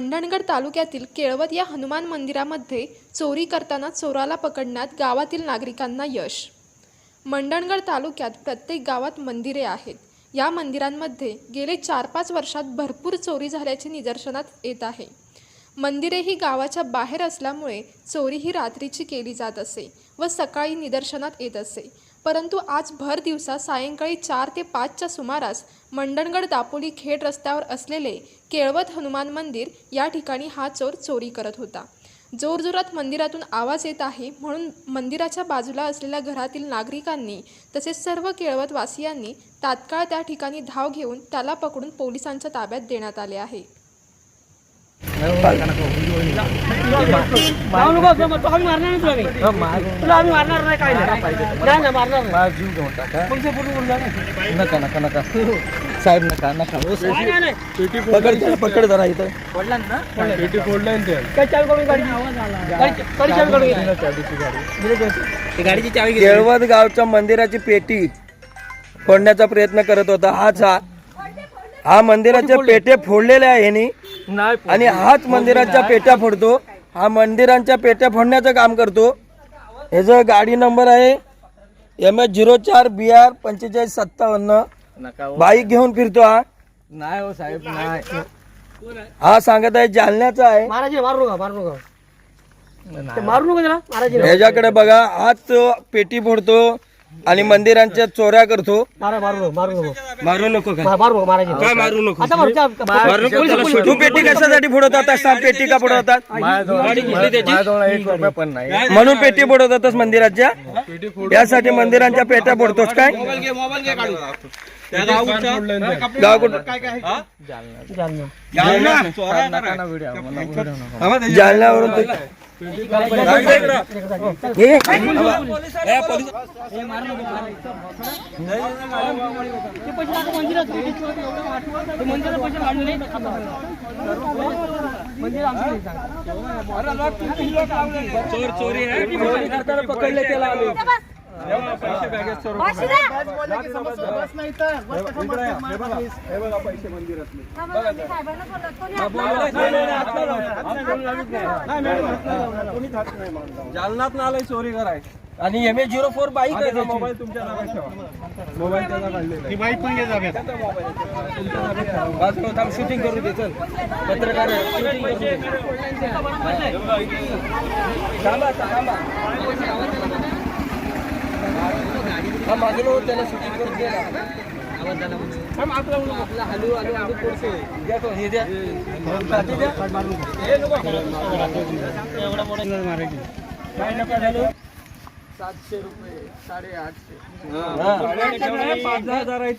मंडणगड तालुक्यातील केळवत या हनुमान मंदिरामध्ये चोरी करताना चोराला पकडण्यात गावातील नागरिकांना यश. मंडणगड तालुक्यात प्रत्येक गावात मंदिरे आहेत. या मंदिरांमध्ये गेले चार पाच वर्षात भरपूर चोरी झाल्याचे निदर्शनात येत आहे. मंदिरे ही गावाच्या बाहेर असल्यामुळे चोरी ही रात्रीची केली जात असे व सकाळी निदर्शनात येत असे. परंतु आज भर दिवसा सायंकाळी चार ते पाचच्या सुमारास मंडणगड दापोली खेड रस्त्यावर असलेले केळवत हनुमान मंदिर या ठिकाणी हा चोर चोरी करत होता. जोरजोरात मंदिरातून आवाज येत आहे म्हणून मंदिराच्या बाजूला असलेल्या घरातील नागरिकांनी तसेच सर्व केळवतवासियांनी तात्काळ त्या ठिकाणी धाव घेऊन त्याला पकडून पोलिसांच्या ताब्यात देण्यात आले आहे. नको. नका नका साहेब नका नका. पकड त्याला, पकड जरा इथं चावी काढून गाडीची? गाडीची- गाडी चावी. केळवत गावच्या मंदिराची पेटी फोडण्याचा प्रयत्न करत होता हाच हा हा मंदिराच्या पेटे फोडलेल्या आहे ह्यांनी आणि हाच मंदिराच्या पेट्या फोडतो. हा मंदिरांच्या पेट्या फोडण्याचं काम करतो. ह्याचा गाडी नंबर आहे एम एच झिरो चार बी आर पंचेचाळीस सत्तावन्न. बाईक घेऊन फिरतो हा. नाही हो साहेब नाही. हा सांगत आहे जालन्याचा आहे. मारायची मारू नका मारू नका. ते मारू नका त्याला मारायची. नाही. ह्याच्याकडे बघा हाच पेटी फोडतो आणि मंदिरांच्या चोऱ्या करतो. मारा मारू नको मारू. नको मारू नको का? मारू मारायची. काय मारू नको? आता मारू चा- मारू नको तू पेटी कशासाठी फोडवतात? सांग पेटी का नाही. म्हणून पेटी फोडवतातच मंदिराच्या? यासाठी मंदिरांच्या पेट्या फोडतोस काय? गाव कुठं? जालना. ना व्हिडिओ मला व्हिडिओ नका पैसे त्याला आम्ही. जालनात ना आलाय चोरी कराय. आणि M A zero four bike आहे. मोबाईल तुमच्या नावात ठेवा. मोबाईल थांब शूटिंग करू दे चल. पत्रकार करू दे. थांबा, थांबा. हा, मागे नको, त्याला shooting करू दे ना. थांब, आपला नको. हलू, हलू, हलू, पोरसो. द्या तो, हे द्या. हाती द्या. हे नको. काय नका झालं? सातशे रुपये साडेआठशे हा. पाच दहा हजार आहेत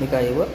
નીકળાય એવું